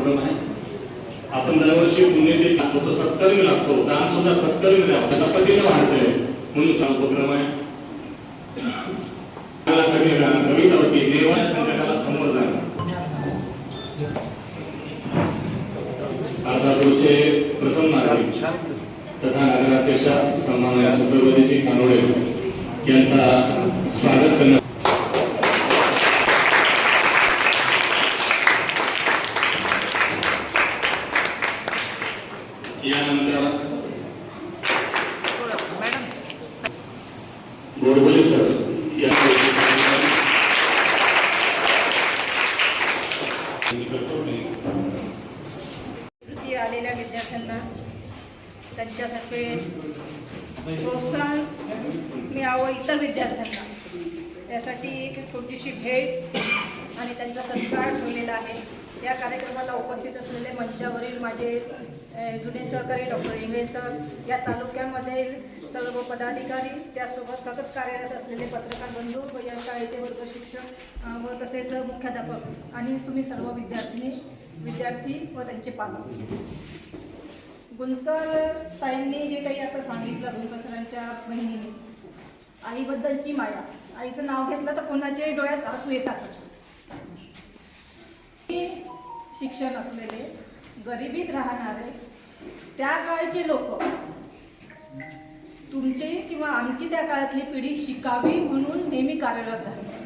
उपक्रम आहे. आपण दरवर्षी पुण्यतिथी लागतो तो सत्तरवी लागतो दान सुद्धा सत्तरवी लागतो त्याचा पटीने वाढतंय म्हणून हा उपक्रम आहे. कविता होती देवाच्या संकटाला समोर जाणं. अर्धापूरचे प्रथम नागरिक तथा नगराध्यक्ष छत्रपतीजी कानोडे यांचा स्वागत करण्यासाठी यानंतर गोडबोले सर कृती आलेल्या विद्यार्थ्यांना त्यांच्यातर्फे प्रोत्साहन मिळावं इतर विद्यार्थ्यांना. त्यासाठी एक छोटीशी भेट आणि त्यांचा सत्कार ठेवलेला आहे. या कार्यक्रमाला उपस्थित असलेले मंचावरील माझे जुने सहकारी डॉक्टर इंगळे सर या तालुक्यामध्ये सर्व पदाधिकारी त्यासोबत सतत कार्यरत असलेले पत्रकार बंधू व या शाळेचे वर्ग शिक्षक व तसेच मुख्याध्यापक आणि तुम्ही सर्व विद्यार्थी विद्यार्थी व त्यांचे पालक. गुंजकर ताईंनी जे काही आता सांगितलं गुंजकर सरांच्या बहिणीने आईबद्दलची माया. आईचं नाव घेतलं तर कोणाच्याही डोळ्यात असू येतात शिक्षण असलेले गरिबीत राहणारे त्या काळचे लोक तुमची किंवा आमची त्या काळातली पिढी शिकावी म्हणून नेहमी कार्यरत राहते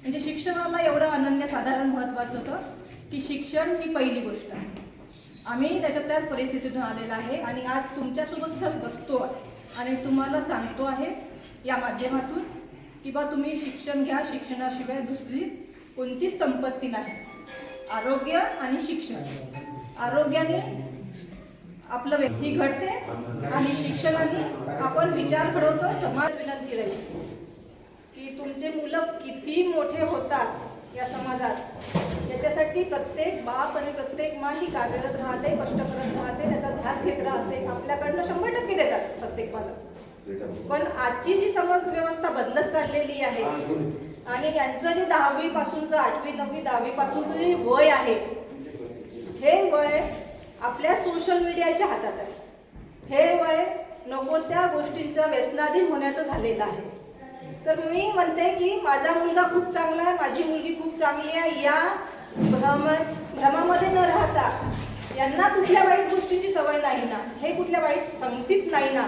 म्हणजे शिक्षणाला एवढं अनन्यसाधारण महत्त्वाचं होतं की शिक्षण ही पहिली गोष्ट आहे. आम्ही त्याच्या त्याच परिस्थितीतून आलेला आहे आणि आज तुमच्यासोबत जर बसतो आहे आणि तुम्हाला सांगतो आहे या माध्यमातून की बा तुम्ही शिक्षण घ्या शिक्षणाशिवाय दुसरी कोणतीच संपत्ती नाही. आरोग्य आणि शिक्षण. आरोग्याने आपलं व्यक्ती घडते आणि शिक्षणाने आपण विचार घडवतो समाज विनंती राहील. की तुमचे मुलं किती मोठे होतात या समाजात? याच्यासाठी प्रत्येक बाप आणि प्रत्येक मा ही कार्यरत राहते कष्ट करत राहते त्याचा ध्यास घेत राहते. आपल्याकडनं शंभर टक्के देतात प्रत्येक पालक पण आजची जी समज व्यवस्था बदलत चाललेली आहे आणि यांचं जे दहावी पासूनचं आठवी नववी दहावी पासूनचं जे वय आहे हे वय आपल्या सोशल मीडियाच्या हातात आहे. हे वय नको त्या गोष्टींच्या व्यसनाधीन होण्याचं झालेलं आहे. तर मी म्हणते की माझा मुलगा खूप चांगला आहे माझी मुलगी खूप चांगली आहे. या भ्रम भ्रमामध्ये न राहता यांना कुठल्या वाईट गोष्टीची सवय नाही ना हे कुठल्या वाईट संगतीत नाही ना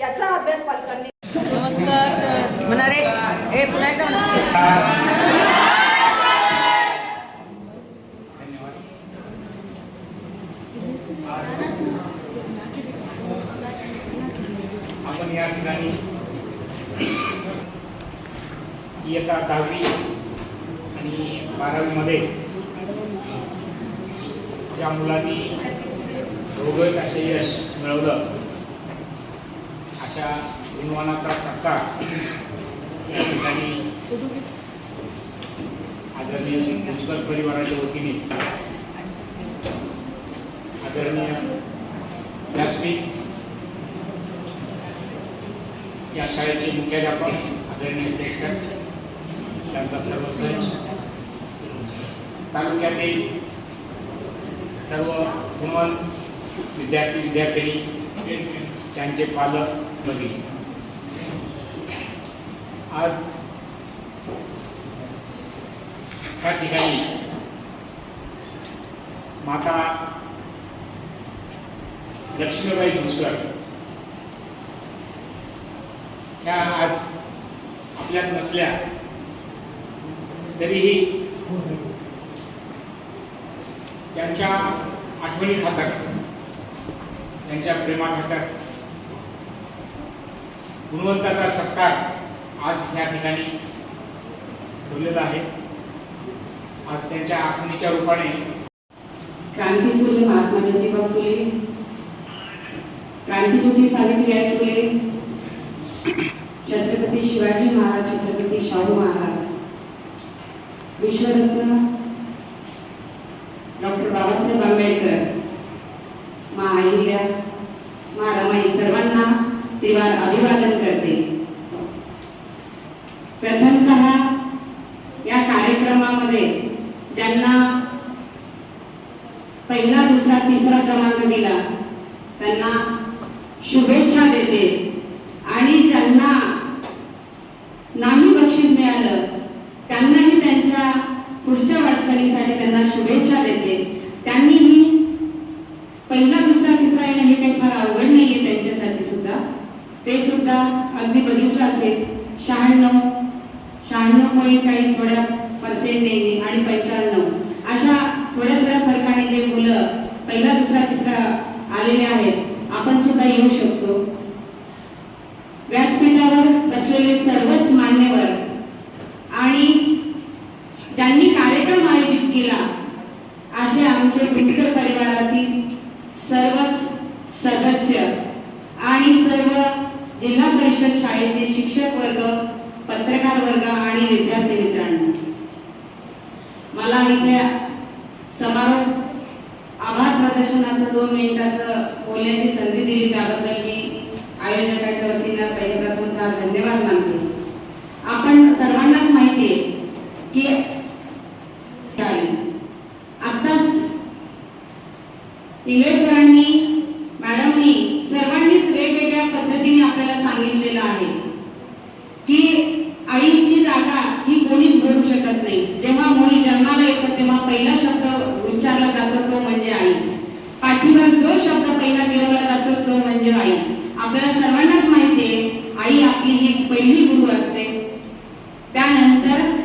याचा अभ्यास पालकांनी नमस्कार आपण या ठिकाणी इयत्ता दहावी आणि बारावीमध्ये ज्या मुलांनी भौगोलिक असे यश मिळवलं. अशा गुणवानाचा सत्कार या ठिकाणी आदरणीय मुस्कर परिवाराच्या वतीने आदरणीय व्यासपीठ या शाळेचे मुख्याध्यापक आदरणीय शिक्षक त्यांचा सर्व सहज तालुक्यातील सर्व गुणवंत विद्यार्थी विद्यार्थिनी त्यांचे पालक भगिनी आज त्या ठिकाणी माता लक्ष्मीबाई भुजकर ह्या आज आपल्यात नसल्या तरीही त्यांच्या आठवणी खातात त्यांच्या प्रेमा खातात. गुणवंताचा सत्कार आज ह्या ठिकाणी ठेवलेला आहे. आज त्यांच्या आठवणीच्या रूपाने क्रांतीसूर्य महात्मा ज्योतिबा फुले क्रांतिज्योती सावित्रीबाई फुले छत्रपती शिवाजी महाराज छत्रपती शाहू महाराज विश्वरत्न डॉक्टर बाबासाहेब आंबेडकर मा अहिल्या मा रमाई सर्वांना तेव्हा अभिवादन करते. प्रथमतः या कार्यक्रमामध्ये ज्यांना पहिला दुसरा तिसरा क्रमांक दिला त्यांना शुभेच्छा देते. आणि ज्यांना नाही बक्षीस मिळालं त्यांनाही त्यांच्या पुढच्या वाटचालीसाठी त्यांना शुभेच्छा देते. त्यांनीही पहिला दुसरा तिसरा येणं हे काही फार अवघड नाहीये त्यांच्यासाठी सुद्धा. ते सुद्धा अगदी बघितलं असेल. शहाण्णव शहाण्णव पॉईंट काही थोड्या पर्सेंटेज आणि पंच्याण्णव. अशा थोड्या थोड्या फरकाने जे मुलं पहिला दुसरा तिसरा आलेले आहेत आपण सुद्धा येऊ शकतो. व्यासपीठावर बसलेले सर्वच मान्यवर आणि ज्यांनी कार्यक्रम आयोजित केला असे आमचे गुंजकर परिवारातील सर्वच सदस्य आणि सर्व जिल्हा परिषद शाळेचे शिक्षक वर्ग पत्रकार वर्ग आणि विद्यार्थी मित्रांनो मला इथे दोन मिनिटाचं बोलण्याची संधी दिली त्याबद्दल मी आयोजकाच्या वतीनं पहिले प्रथमतः धन्यवाद मानते. आपण सर्वांनाच माहिती आहे की आत्ताच इंग्लिश सरांनी मॅडमनी सर्वांनीच वेगवेगळ्या पद्धतीने आपल्याला सांगितलेलं आहे की आईची जागा ही कोणीच भरू शकत नाही जेव्हा मुली जन्माला येतं तेव्हा पहिला शब्द उच्चारला जातो तो म्हणजे आई पाठीवर जो शब्द पहिला गिरवला जातो तो म्हणजे आई आपल्याला सर्वांनाच माहिती आहे आई आपली ही पहिली गुरु असते. त्यानंतर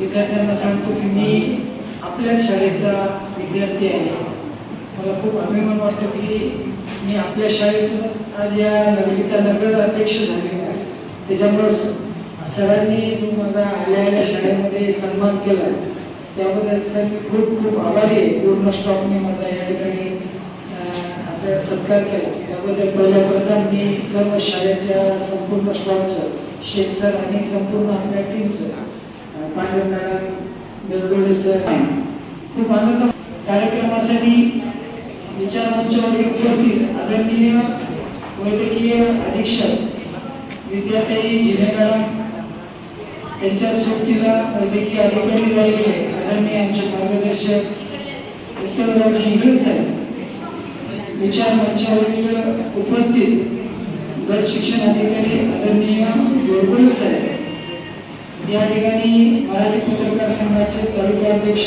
विद्यार्थ्यांना सांगतो की मी आपल्याच शाळेचा विद्यार्थी आहे. मला खूप अभिमान वाटतो की मी आपल्या शाळेतूनच आज या नगरीचा नगर अध्यक्ष झालेला आहे. त्याच्यामुळं सरांनी जो माझा आल्या आल्या शाळेमध्ये सन्मान केला त्याबद्दल सर मी खूप खूप आभारी आहे. पूर्ण स्टॉकने माझा या ठिकाणी अं, सत्कार केला. त्याबद्दल पहिल्याप्रथम मी सर्व शाळेच्या संपूर्ण स्टॉकचं शेख सर आणि संपूर्ण आपल्या टीमचं पांडव सर कार्यक्रमासाठी विचार मंचावर उपस्थित आदरणीय वैद्यकीय अधीक्षक विद्यार्थी जिने मॅडम त्यांच्या सोबतीला वैद्यकीय अधिकारी राहिले आदरणीय आमचे मार्गदर्शक उत्तररावजी इंग्रज साहेब. विचार मंचावरील उपस्थित गट शिक्षण अधिकारी आदरणीय गोरगोल साहेब. या ठिकाणी मराठी पत्रकार संघाचे तालुका अध्यक्ष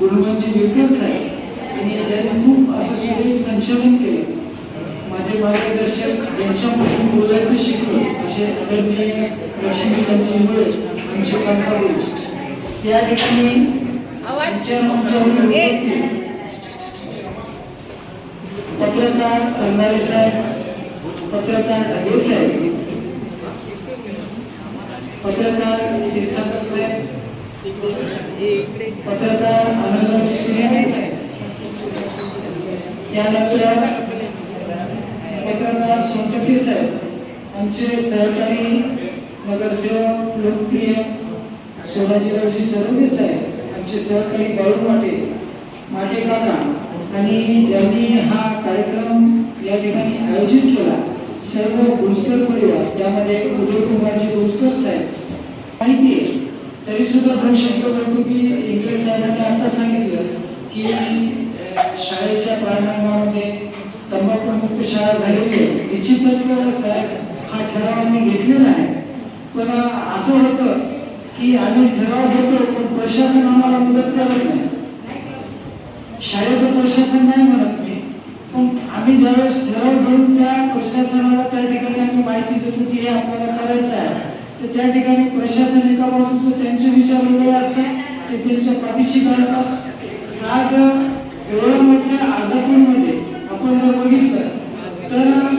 गुरुमंजी विक्रम साहेब आणि ज्यांनी खूप असं सुरेख संचालन केलं. माझे मार्गदर्शक ज्यांच्याकडून बोलायचं शिकलो असे आदरणीय लक्ष्मीकांतजी मुळे आमचे कांताबू या ठिकाणी विचार मंचावरील उपस्थित पत्रकार करणारे साहेब पत्रकार हे साहेब. पत्रकार क्षीरसागर साहेब पत्रकार आनंद साहेब. त्यानंतर पत्रकार सोमटके साहेब आमचे सहकारी नगरसेवक लोकप्रिय सोलाजीरावजी सरोगे साहेब आमचे सहकारी बाळू माटे माटे काका आणि ज्यांनी हा कार्यक्रम या ठिकाणी आयोजित केला सर्व गुंजकर परिवार त्यामध्ये उदयकुमारजी गुंजकर आहेत माहिती आहे तरी सुद्धा दोन शब्द बोलतो की इंग्रज साहेबांनी आता सांगितलं की अं, शाळेच्या प्रांगणामध्ये तंबाखूमुक्त शाळा झालेली आहे. निश्चितच साहेब हा ठराव आम्ही घेतलेला आहे. पण असं होतं की आम्ही ठराव घेतो पण प्रशासन आम्हाला मदत करत नाही. शाळेचं प्रशासन नाही म्हणत मी पण आम्ही ज्यावेळेस ठराव घेऊन त्या प्रशासनाला त्या ठिकाणी आम्ही माहिती देतो की हे आपल्याला करायचं आहे. तर त्या ठिकाणी प्रशासन एका बाजूचं त्यांचे विचार वेगळे असतात ते त्यांच्या पाठीशी घालतात. आज एवढ्या मोठ्या अर्धापूरमध्ये आपण जर बघितलं तर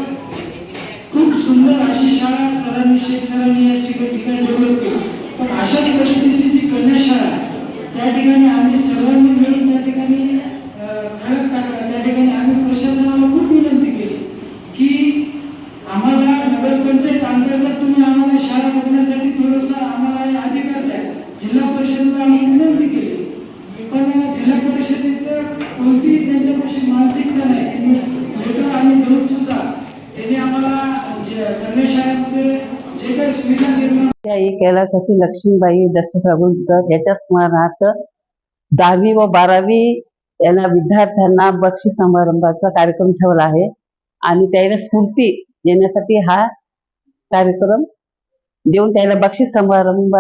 खूप सुंदर अशी शाळा सरांनी शेख सरांनी या ठिकाणी ठिकाणी डेव्हलप केली पण अशाच पद्धतीची जी कन्या शाळा आहे, त्या ठिकाणी आम्ही सर्वांनी मिळून त्या ठिकाणी अं, खडक टाकला त्या ठिकाणी आम्ही प्रशासनाला खूप विनंती केली की आम्हाला नगरपंचायत अंतर्गत तुम्ही आम्हाला शाळा बघण्यासाठी थोडस आम्हाला हे अधिकार द्या जिल्हा परिषदेला आम्ही विनंती केली पण जिल्हा परिषदेचं कोणतीही त्यांच्यापाशी मानसिकता नाही त्यांनी लेटर आम्ही देऊन सुद्धा त्यांनी आम्हाला जे कन्या शाळेमध्ये जे काही सुविधा निर्माण आई कैलासाची लक्ष्मीबाई दशरथ याच्या स्मरणार्थ दहावी व बारावी यांना विद्यार्थ्यांना बक्षीस समारंभाचा कार्यक्रम ठेवला आहे. आणि त्याला स्फूर्ती देण्यासाठी हा कार्यक्रम देऊन त्याला बक्षीस समारंभ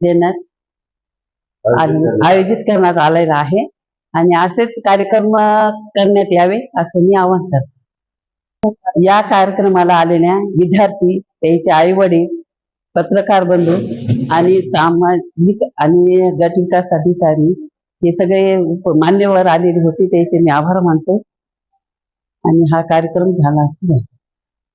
देण्यात आले- आयोजित करण्यात आलेला आहे. आणि असेच कार्यक्रम करण्यात यावे असं मी आवाहन करते. या कार्यक्रमाला आलेल्या विद्यार्थी त्यांचे आई वडील पत्रकार बंधू आणि सामाजिक आणि गटविकास अधिकारी हे सगळे मान्यवर आलेले होते. त्याचे मी आभार मानते. आणि हा कार्यक्रम झाला असेल